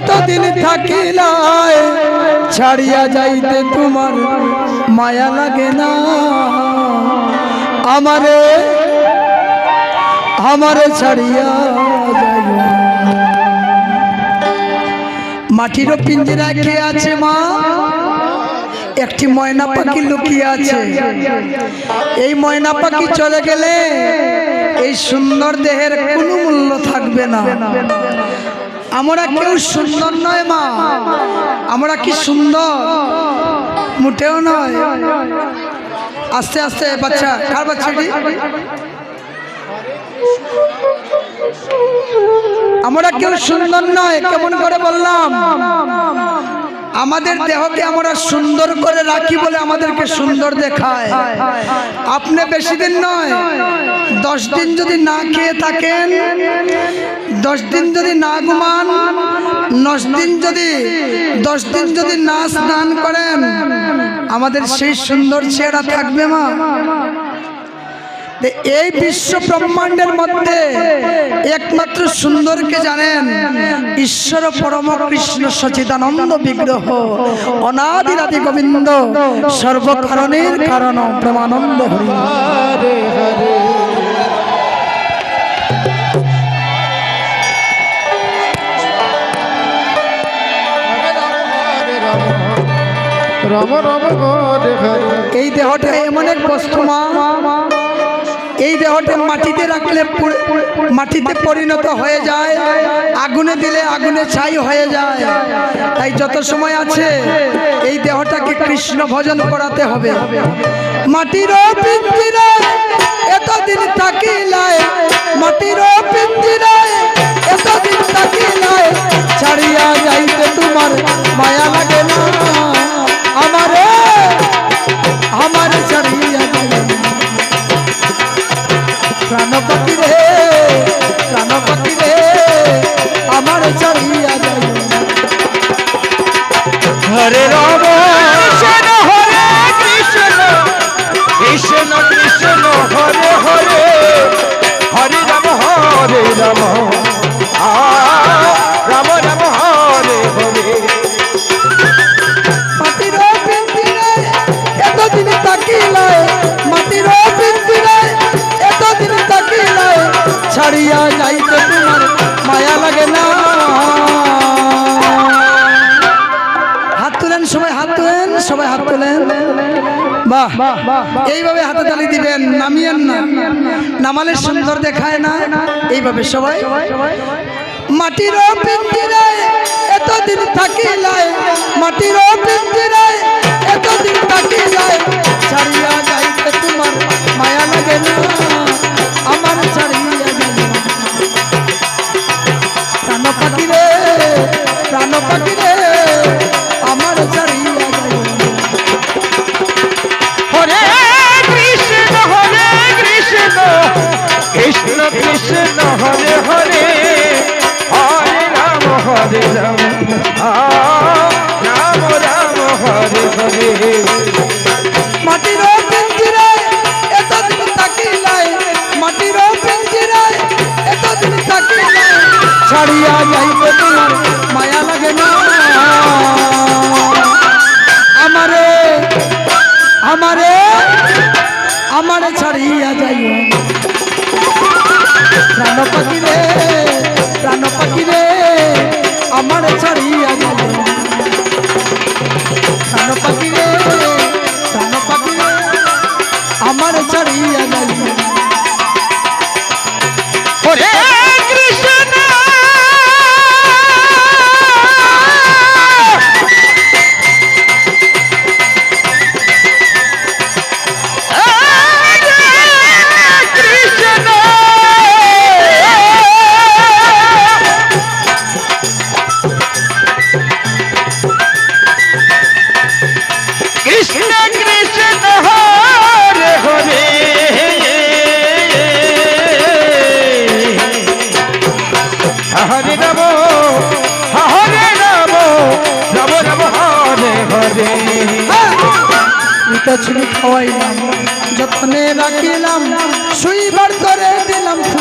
এতদিন থাকিলাই, ছাড়িয়া যাইতে তোমার মায়া লাগে না। আমারে আমারে ছাড়িয়া মাটিরও পিঞ্জিরা কে আছে মা, একটি ময়না পাখি লুকিয়ে আছে। এই ময়না পাখি চলে গেলে এই সুন্দর দেহের কোনো মূল্য থাকবে না। আমরা কেউ সুন্দর নয় মা। আমরা কি সুন্দর? মোটেও নয়। আস্তে আস্তে বাচ্চা কার বাচ্চাটি? আমরা কেউ সুন্দর নয় কেমন করে বললাম? আমাদের দেহকে আমরা সুন্দর করে রাখি বলে আমাদেরকে সুন্দর দেখায়। আপনি বেশি দিন নয় দশ দিন যদি না খেয়ে থাকেন দশ দিন যদি না ঘুমান দশ দিন যদি, দশ দিন যদি না স্নান করেন, আমাদের সেই সুন্দর চেহারা থাকবে মা। এই বিশ্ব ব্রহ্মাণ্ডের মধ্যে একমাত্র সুন্দরকে জানেন ঈশ্বর পরম কৃষ্ণ সচিদানন্দ বিগ্রহ, অনাদিরাদি গোবিন্দ, সর্বকারণের কারণ প্রেমানন্দ হরে হরে। রাম রাম এই দেহটা এমন এক বস্তু, মা। এই দেহটা মাটিতে রাখলে মাটিতে পরিণত হয়ে যায়, আগুনে দিলে আগুনে ছাই হয়ে যায়। তাই যত সময় আছে, এই দেহটাকে কৃষ্ণ ভজন করাতে হবে। মাটির পিঞ্জিরায় এতদিন তাকিলায় মাটির পিঞ্জিরায় এতদিন তাকিলায় ছাড়িয়া যাইতে তোমার মায়া লাগে না। আমারে আমার ছাড়িয়া যাইতে প্রাণ বাহ এইভাবে হাতে তালি দিবেন নামিয়েন না। নামালে সুন্দর দেখায় না এইভাবে সবাই। মাটির পিঞ্জিরায় এতদিন থাকিলায় মাটির পিঞ্জিরায় এতদিন থাকিলায় ছাড়িয়া যাইতে তোমার মায়া লাগে না আমার ছাড়িয়া প্রাণ পাখি রে প্রাণ আমারে আমারে ছাড়িয়া যাইও প্রাণ পাখি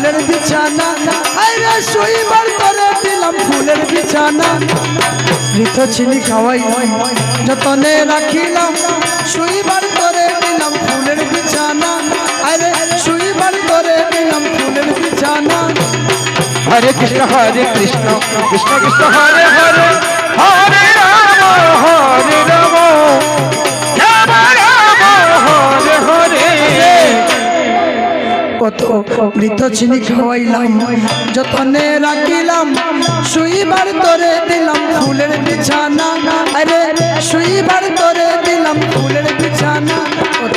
ফুলের বিছানা। আরে শুইবার করে দিলাম ফুলের বিছানা। মৃত চিনি খাওয়াই যতনে রাখিলাম। শুইবার করে দিলাম ফুলের বিছানা। আরে শুইবার করে দিলাম ফুলের বিছানা। হরে কৃষ্ণ হরে কৃষ্ণ কৃষ্ণ কৃষ্ণ, হরে হরে হরে রাম হরে রাম। মৃত চিনি খাওয়াইলাম যতনে রাখিলাম, শুইবার তোরে দিলাম ফুলের বিছানা। আরে, শুইবার তোরে দিলাম ফুলের বিছানা। কত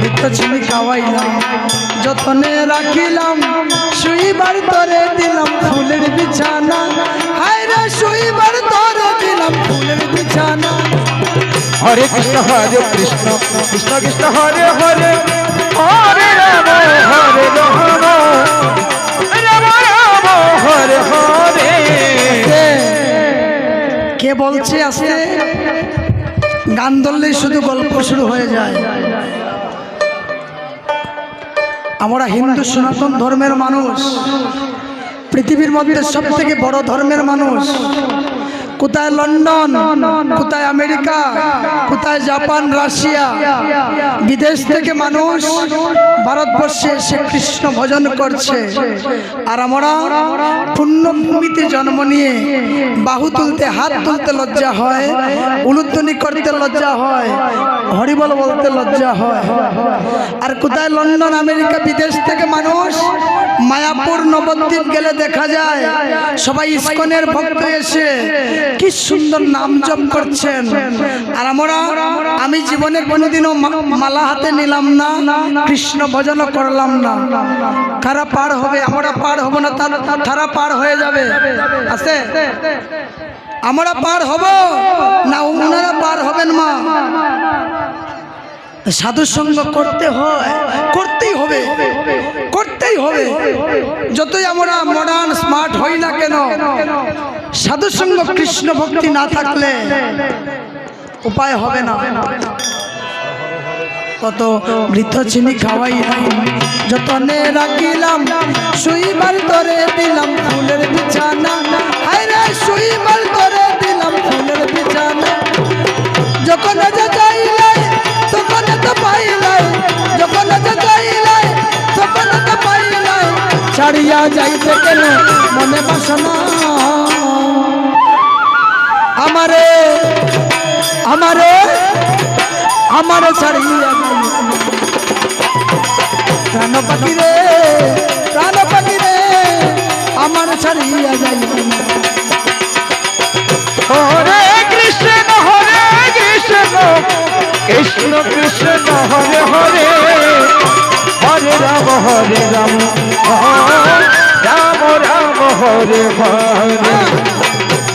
মৃত চিনি খাওয়াইলাম যতনে রাখিলাম, শুইবার তোরে দিলাম ফুলের বিছানা। হায় রে, শুইবার তোরে দিলাম ফুলের বিছানা। হরে কৃষ্ণ হরে কৃষ্ণ কৃষ্ণ কৃষ্ণ, হরে হরে হরে হরে হরে হরে কে? বলছে আসতে গান ধরলেই শুধু গল্প শুরু হয়ে যায় আমরা হিন্দু সনাতন ধর্মের মানুষ, পৃথিবীর মধ্যে সব থেকে বড় ধর্মের মানুষ কোথায় লন্ডন? কোথায় আমেরিকা? কোথায় জাপান, রাশিয়া? বিদেশ থেকে মানুষ ভারতবর্ষে এসে কৃষ্ণ ভজন করছে। আর আমরা পুণ্যভূমিতে জন্ম নিয়ে বাহু তুলতে, হাত তুলতে লজ্জা হয় উলুদ্ধনি করতে লজ্জা হয়। হরিবল বলতে লজ্জা হয়। আর কোথায় লন্ডন, আমেরিকা, বিদেশ থেকে মানুষ মায়াপুর, নবদ্বীপ গেলে দেখা যায়, সবাই ইস্কনের ভক্ত এসে কি সুন্দর নাম জপ করছেন। আর আমরা, আমি জীবনে কোনোদিনও মালা হাতে নিলাম না, কৃষ্ণ ভজন করলাম না। কারা পার হবে? আমরা পার হব না তারা পার হয়ে যাবে। আছে? আমরা পার হব। না ওনারা পার হবেন মা। সাধু সঙ্গ করতে হয়, করতেই হবে করতেই হবে। যতই আমরা মডার্ন স্মার্ট হই না কেন সাধুর সঙ্গ কৃষ্ণ ভক্তি না থাকলে উপায় হবে না। কত মৃত চিনি খাওয়াই যতনে রাখিলাম শুইবার তরে দিলাম ফুলের বিছানা। আরে শুইবার তরে দিলাম ফুলের বিছানা। যখন যে চাইলাই, তখন তো পাইলাই। যখন যে চাইলাই, তখন তো পাইলাই। ছাড়িয়া যাইতে কেন মনে বাসনা? আমারে আমারে আমারে ছাড়িয়া প্রাণ পাখি রে, প্রাণ পাখি রে, আমার ছাড়িয়া যাইতে না। হরে কৃষ্ণ হরে কৃষ্ণ কৃষ্ণ কৃষ্ণ, হরে হরে হরে রাম হরে রাম রাম রাম, হরে হরে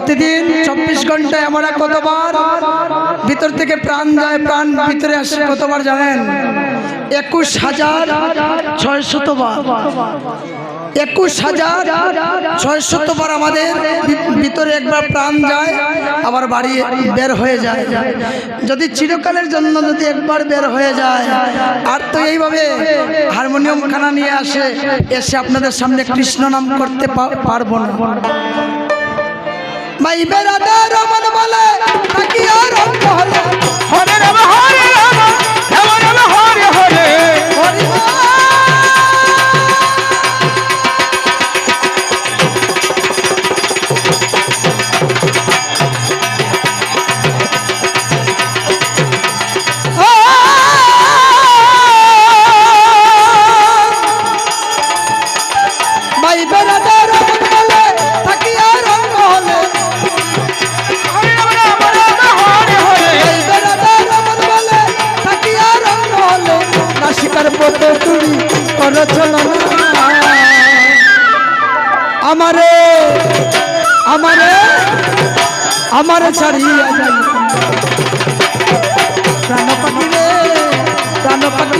প্রতিদিন চব্বিশ ঘন্টায় আমরা কতবার ভিতর থেকে প্রাণ যায়, প্রাণ ভিতরে আসে কতবার জানেন? একুশ হাজার ছয় শতবার একুশ হাজার ছয় শতবার আমাদের ভিতরে একবার প্রাণ যায়, আবার বাড়ি বের হয়ে যায়। যদি চিরকালের জন্য যদি একবার বের হয়ে যায়, আর তো এইভাবে হারমোনিয়াম খানা নিয়ে আসে, এসে আপনাদের সামনে কৃষ্ণ নাম করতে পারব না। মাই বেড়া দে মন বলে নাকি আর হরে রাম হরে রাম। করো চলো না। আমারে আমারে আমার ছাড়িয়া যাই প্রাণ পাখি রে প্রাণ পাখি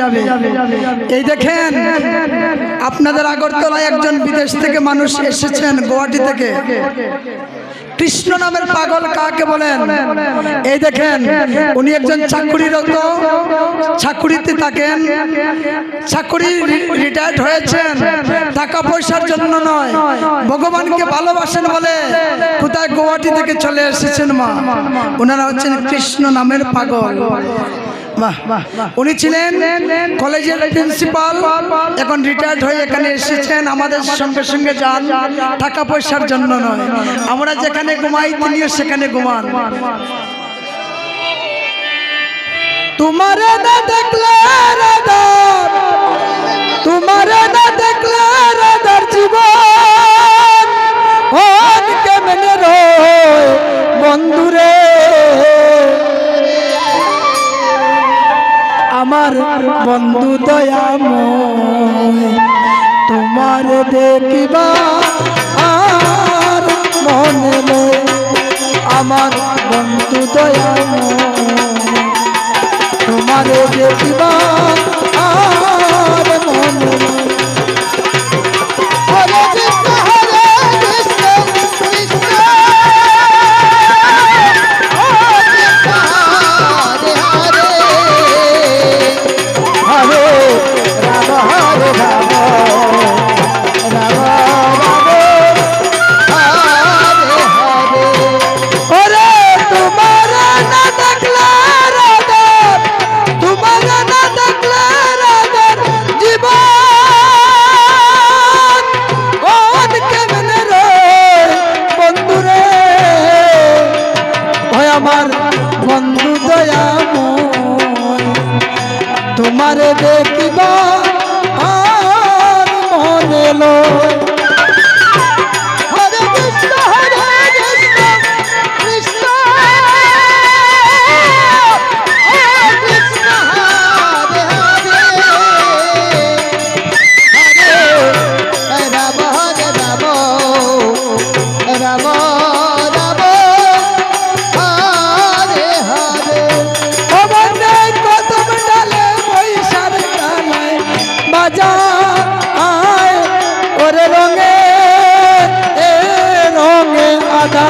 যাবে। এই দেখেন, আপনাদের আগরতলায় একজন বিদেশ থেকে মানুষ এসেছেন গুয়াহাটি থেকে। কৃষ্ণ নামের পাগল কাকে বলেন? এই দেখেন, উনি একজন চাকুরিরত, চাকুরিতে থাকেন। চাকুরি রিটায়ার্ড হয়েছেন। টাকা পয়সার জন্য নয়, ভগবানকে ভালোবাসেন বলে কোথায় গুয়াহাটি থেকে চলে এসেছেন মা? ওনারা হচ্ছেন কৃষ্ণ নামের পাগল। উনি ছিলেন কলেজের প্রিন্সিপাল এখন রিটায়ার্ড হয়ে এখানে এসেছেন, আমাদের সঙ্গে সঙ্গে যান, টাকা পয়সার জন্য নয়। আমরা যেখানে ঘুমাই, তিনিও সেখানে ঘুমান। তোমার না দেখলে তোমার না দেখলে জীবন। কেমনে রয় বন্ধুরে আমার বন্ধু দয়াময় তোমার দেখিবা মনে আমার বন্ধু দয়াময় তোমার দেখিবা আর মনে রঙে এ রঙে আধা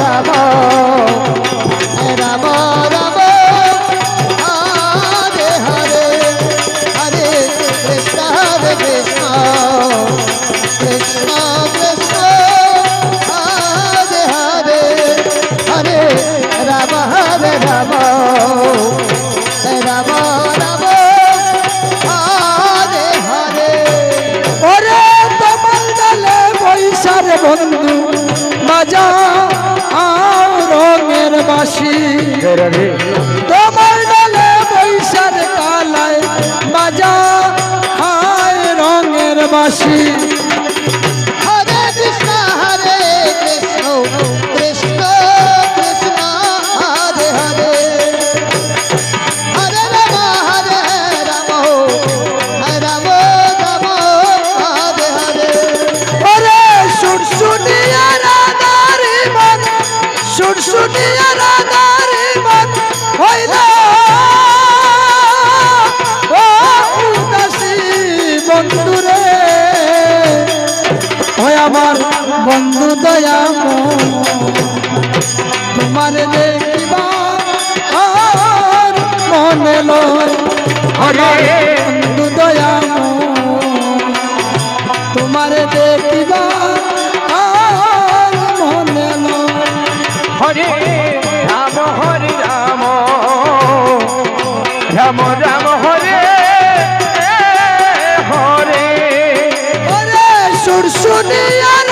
হরে Yeah. হৃদয়ে বন্ধু দয়াম তোমার দেখিবা মনে হরে রাম হরে রাম। রাম রাম হরে হরে। হরে সুর শুনিয়া